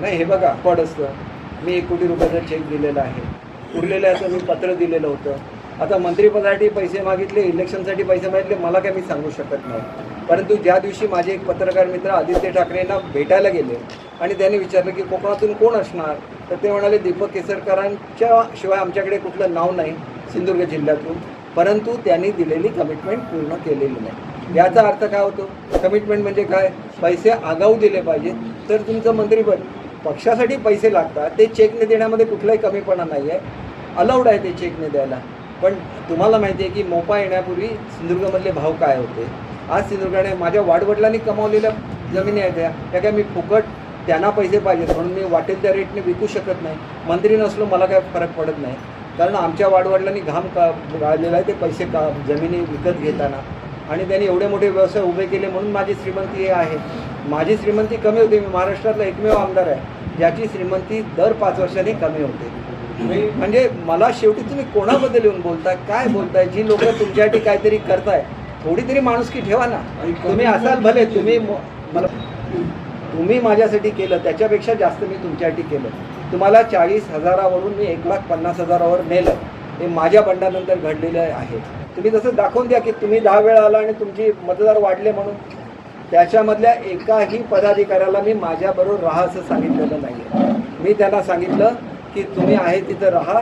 नाही हे बघा पड असतं मी एक कोटी रुपयाचा चेक दिलेला आहे. उरलेल्याचं मी पत्र दिलेलं होतं. आता मंत्रिपदासाठी पैसे मागितले इलेक्शनसाठी पैसे मागितले मला काय मी सांगू शकत नाही. परंतु ज्या दिवशी माझे एक पत्रकार मित्र आदित्य ठाकरेंना भेटायला गेले आणि त्यांनी विचारलं की कोकणातून कोण असणार तर ते म्हणाले दीपक केसरकरांच्या शिवाय आमच्याकडे कुठलं नाव नाही सिंधुदुर्ग जिल्ह्यातून. परंतु त्यांनी दिलेली कमिटमेंट पूर्ण केलेली नाही. याचा अर्थ काय होतो? कमिटमेंट म्हणजे काय? पैसे आगाऊ दिले पाहिजे तर तुमचं मंत्रिपद पक्षासाठी पैसे लागतात ते चेकने देण्यामध्ये कुठलाही कमीपणा नाही आहे अलाउड आहे ते चेकने द्यायला. पण तुम्हाला माहिती आहे की मोपा येण्यापूर्वी सिंधुदुर्गमधले भाव काय होते? आज सिंधुदुर्गाने माझ्या वाडवडिलांनी कमावलेल्या जमिनी आहेत त्या. त्या काय मी फुकट त्यांना पैसे पाहिजेत म्हणून मी वाटेल त्या रेटने विकू शकत नाही. मंत्री नसलो मला काय फरक पडत नाही. कारण आमच्या वाडवडिलांनी घाम का गाळलेला आहे ते पैसे का जमिनी विकत घेताना. आणि त्यांनी एवढे मोठे व्यवसाय उभे केले म्हणून माझी श्रीमंती हे आहे. माझी श्रीमंती कमी होती मी महाराष्ट्रातला एकमेव आमदार आहे. ज्याची श्रीमंती दर पाच वर्षांनी कमी होते. म्हणजे मला शेवटी तुम्ही कोणाबद्दल येऊन बोलताय काय बोलताय जी लोक तुमच्यासाठी काहीतरी करताय थोडी तरी माणुसकी ठेवा ना. तुम्ही असाल भले तुम्ही मला तुम्ही माझ्यासाठी केलं त्याच्यापेक्षा जास्त मी तुमच्यासाठी केलं. तुम्हाला चाळीस हजारावरून मी एक लाख पन्नास हजारावर नेलं. हे माझ्या बंडानंतर घडलेलं आहे. तुम्ही तसं दाखवून द्या की तुम्ही दहा वेळा आला आणि तुमची मतदार वाढले म्हणून. त्याच्यामधल्या एकाही पदाधिकाऱ्याला मी माझ्याबरोबर राहा असं सांगितलेलं नाही आहे मी त्यांना सांगितलं की तुम्ही आहे तिथं राहा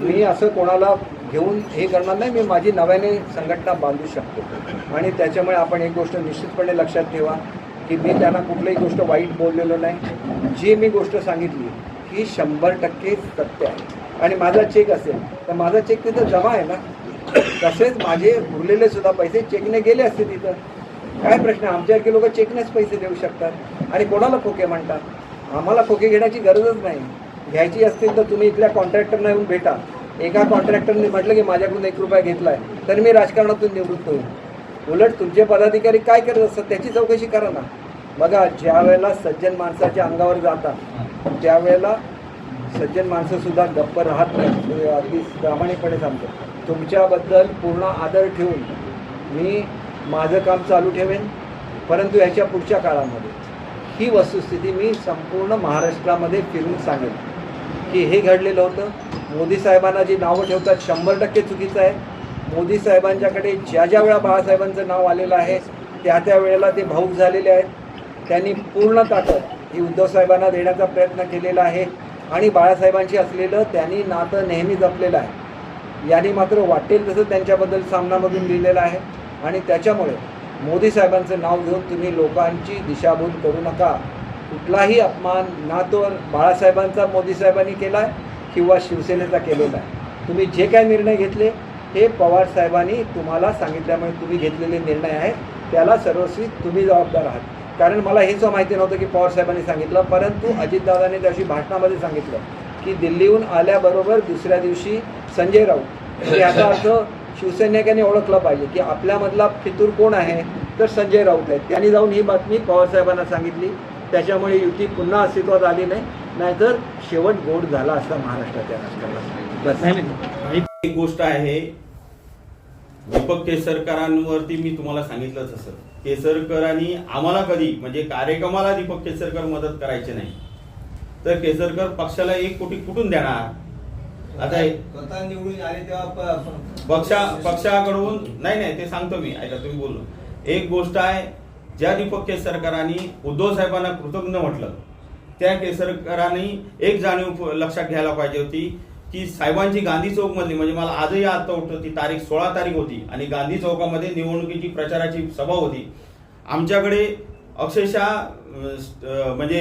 मी असं कोणाला घेऊन हे करणार नाही मी माझी नव्याने संघटना बांधू शकतो. आणि त्याच्यामुळे आपण एक गोष्ट निश्चितपणे लक्षात ठेवा की मी त्यांना कुठलीही गोष्ट वाईट बोललेलो नाही. जी मी गोष्ट सांगितली ही शंभर टक्के सत्य आहे. आणि माझा चेक असेल तर माझा चेक तिथं जमा आहे ना. तसेच माझे उरलेले सुद्धा पैसे चेकने गेले असते तिथं. काय प्रश्न? आमच्यासारखे लोक चेकनेच पैसे देऊ शकतात. आणि कोणाला खोके म्हणतात? आम्हाला खोके घेण्याची गरजच नाही. घ्यायची असतील तर तुम्ही इथल्या कॉन्ट्रॅक्टरना येऊन भेटा. एका कॉन्ट्रॅक्टरने म्हटलं की माझ्याकडून एक रुपया घेतला आहे तर मी राजकारणातून निवृत्त होईल उलट तुमचे पदाधिकारी काय करत असतात त्याची चौकशी करा ना. बघा ज्या वेळेला सज्जन माणसाच्या अंगावर जातात त्यावेळेला सज्जन माणसंसुद्धा गप्प राहत नाही अगदी प्रामाणिकपणे सांगतो. तुमच्याबद्दल पूर्ण आदर ठेवून मी माझं काम चालू ठेवेन परंतु याच्या पुढच्या काळामध्ये. ही वस्तुस्थिती मी संपूर्ण महाराष्ट्रामध्ये फिरून सांगेन. की हे घडलेलं होतं. मोदी साहेबांना जी नावं ठेवतात शंभर टक्के चुकीचं आहे. मोदी साहेबांच्याकडे ज्या ज्या वेळा बाळासाहेबांचं नाव आलेलं आहे त्या त्या वेळेला ते भाऊक झालेले आहेत. त्यांनी पूर्ण ताकद ही उद्धव साहेबांना देण्याचा प्रयत्न केलेला आहे. आणि बाळासाहेबांशी असलेलं त्यांनी नातं नेहमी जपलेलं आहे. यांनी मात्र वाटेल तसं त्यांच्याबद्दल सामनामधून लिहिलेलं आहे. आणि त्याच्यामुळे मोदी साहेबांचं नाव घेऊन तुम्ही लोकांची दिशाभूल करू नका. कुठलाही अपमान ना तो बाळासाहेबांचा मोदी साहेबांनी केला आहे किंवा शिवसेनेचा केलेला आहे तुम्ही जे काय निर्णय घेतले हे पवार साहेबांनी तुम्हाला सांगितल्यामुळे तुम्ही घेतलेले निर्णय आहेत. त्याला सर्वस्वी तुम्ही जबाबदार आहात. कारण मला हेच माहिती नव्हतं की पवार साहेबांनी सांगितलं परंतु अजितदादांनी त्याशी भाषणामध्ये सांगितलं की दिल्लीहून आल्याबरोबर दुसऱ्या दिवशी संजय राऊत. म्हणजे याचा अर्थ शिवसैनिकांनी ओळखलं पाहिजे की आपल्यामधला फितूर कोण आहे तर संजय राऊत आहेत. त्यांनी जाऊन ही बातमी पवार साहेबांना सांगितली. त्याच्यामुळे युती पुन्हा अस्तित्वात आली नाही. नाहीतर शेवट गोड झाला असता महाराष्ट्राच्या राजकारणात. एक गोष्ट आहे दीपक केसरकरांवरती मी तुम्हाला सांगितलंच असं केसरकरांनी आम्हाला कधी म्हणजे कार्यक्रमाला दीपक केसरकर मदत करायचे नाही. तर केसरकर पक्षाला एक कोटी कुठून देणार? आता स्वतः निवडून आले तेव्हा पक्षा पक्षाकडून नाही नाही ते सांगतो मी ऐका तुम्ही बोललो एक गोष्ट आहे ज्या दीपक केसरकरांनी उद्धव साहेबांना कृतज्ञ म्हटलं त्या केसरकरांनी एक जाणीव लक्षात घ्यायला पाहिजे होती की साहेबांची गांधी चौकमधली म्हणजे मला आजही आता उठतं ती तारीख सोळा तारीख होती आणि गांधी चौकामध्ये निवडणुकीची प्रचाराची सभा होती. आमच्याकडे अक्षरशः म्हणजे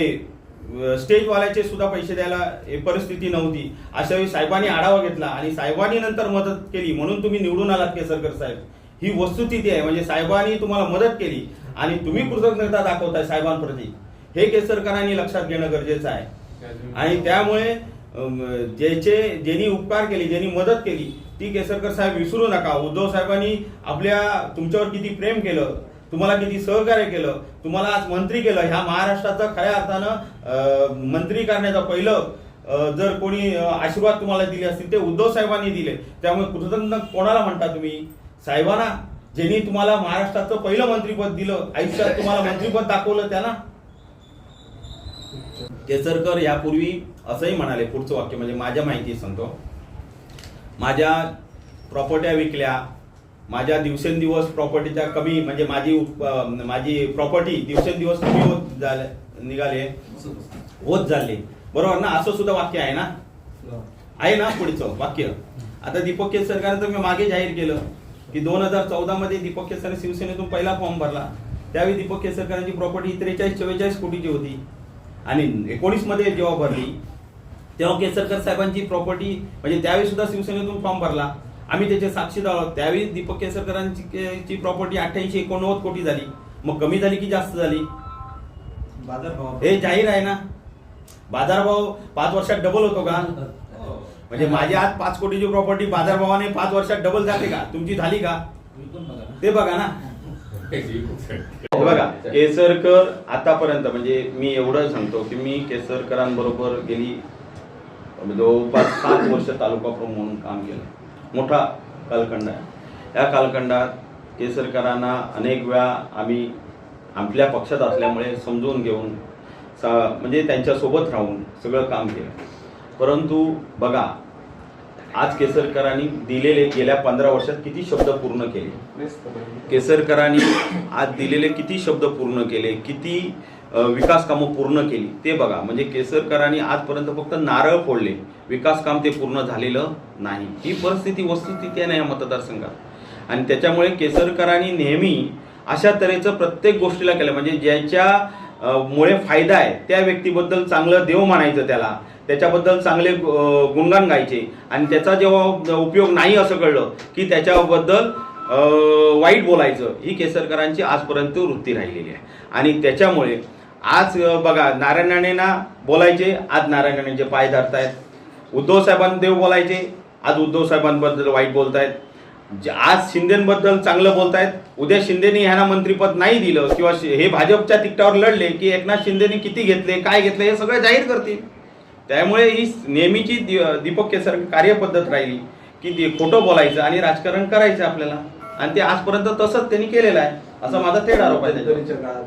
स्टेजवाल्याचे सुद्धा पैसे द्यायला हे परिस्थिती नव्हती. अशा वेळी साहेबांनी आढावा घेतला आणि साहेबांनी नंतर मदत केली म्हणून तुम्ही निवडून आलात केसरकर साहेब. ही वस्तुस्थिती आहे म्हणजे साहेबांनी तुम्हाला मदत केली आणि तुम्ही कृतज्ञता दाखवताय साहेबांप्रती. हे केसरकरांनी लक्षात घेणं गरजेचं आहे. आणि त्यामुळे ज्याचे ज्यांनी उपकार केले ज्यांनी मदत केली ती केसरकर साहेब विसरू नका. उद्धव साहेबांनी आपल्या तुमच्यावर किती प्रेम केलं तुम्हाला किती सहकार्य केलं तुम्हाला आज मंत्री केलं ह्या महाराष्ट्राचा खऱ्या अर्थानं मंत्री करण्याचं पहिलं जर कोणी आशीर्वाद तुम्हाला दिले असतील ते उद्धव साहेबांनी दिले. त्यामुळे कृतज्ञ कोणाला म्हणता तुम्ही? साहेबांना ज्यांनी तुम्हाला महाराष्ट्राचं पहिलं मंत्रीपद दिलं आयुष्यात तुम्हाला मंत्रीपद दाखवलं त्याला? केसरकर यापूर्वी असंही म्हणाले पुढचं वाक्य म्हणजे माझ्या माहिती सांगतो. माझ्या प्रॉपर्ट्या विकल्या माझ्या दिवसेंदिवस प्रॉपर्टीच्या कमी म्हणजे माझी माझी प्रॉपर्टी दिवसेंदिवस कमी होत झाले निघाले. होत झाले. बरोबर ना? असं सुद्धा वाक्य आहे ना? आहे ना पुढचं वाक्य? आता दीपक केसरकर तर मी मागे जाहीर केलं की दोन हजार चौदा मध्ये दीपक केसरकर शिवसेनेतून पहिला फॉर्म भरला. त्यावेळी दीपक केसरकरांची प्रॉपर्टी त्रेचाळीस चव्वेचाळीस कोटीची होती. आणि एकोणीसमध्ये जेव्हा भरली तेव्हा केसरकर साहेबांची प्रॉपर्टी म्हणजे त्यावेळी सुद्धा शिवसेनेतून फॉर्म भरला. आम्ही त्याचे साक्षीदार आहोत त्यावेळी दीपक केसरकरांची ची प्रॉपर्टी अठ्ठ्याऐंशी एकोणनव्वद कोटी झाली. मग कमी झाली की जास्त झाली? बाजारभाव हे जाहीर आहे ना. बाजारभाव पाच वर्षात डबल होतो का? म्हणजे माझी आज पाच कोटीची प्रॉपर्टी बाजारभावाने पाच वर्षात डबल जाते का? तुमची झाली का? ते बघा ना. हे बघा केसरकर आतापर्यंत म्हणजे मी एवढं सांगतो की मी केसरकरांबरोबर गेली जवळपास सात वर्ष तालुका प्रमुख म्हणून काम केलं मोठा कालखंड आहे. या कालखंडात केसरकरांना अनेक वेळा आम्ही आपल्या पक्षात असल्यामुळे समजून घेऊन सा म्हणजे त्यांच्यासोबत राहून सगळं काम केलं. परंतु बघा आज केसरकरांनी दिलेले गेल्या पंधरा वर्षात किती शब्द पूर्ण केले? केसरकरांनी आज दिलेले किती शब्द पूर्ण केले? किती विकास कामं पूर्ण केली. ते बघा म्हणजे केसरकरांनी आजपर्यंत फक्त नारळ फोडले. विकास काम ते पूर्ण झालेलं नाही. ही परिस्थिती वस्तुस्थिती आहे ना या मतदारसंघात. आणि त्याच्यामुळे केसरकरांनी नेहमी अशा तऱ्हेचं प्रत्येक गोष्टीला केलं. म्हणजे ज्याच्या मुळे फायदा आहे त्या व्यक्तीबद्दल चांगलं देव मानायचं त्याला. त्याच्याबद्दल चांगले गुणगान गायचे. आणि त्याचा जेव्हा उपयोग नाही असं कळलं की त्याच्याबद्दल वाईट बोलायचं ही केसरकरांची आजपर्यंत वृत्ती राहिलेली आहे. आणि त्याच्यामुळे आज बघा नारायण राणेंना बोलायचे आज नारायण राणेंचे पाय धरतायत. उद्धव साहेबांदेव बोलायचे आज उद्धव साहेबांबद्दल वाईट बोलतायत. आज शिंदेबद्दल चांगलं बोलतायत उद्या शिंदेने ह्यांना मंत्रीपद नाही दिलं किंवा हे भाजपच्या तिकटावर लढले की एकनाथ शिंदेने किती घेतले काय घेतले हे सगळं जाहीर करतील. त्यामुळे ही नेहमीची दि- दीपक केसर कार्यपद्धत राहिली की ते खोटं बोलायचं आणि राजकारण करायचं आपल्याला. आणि ते आजपर्यंत तसंच त्यांनी केलेलं आहे असा माझा थेट आरोप आहे. काळात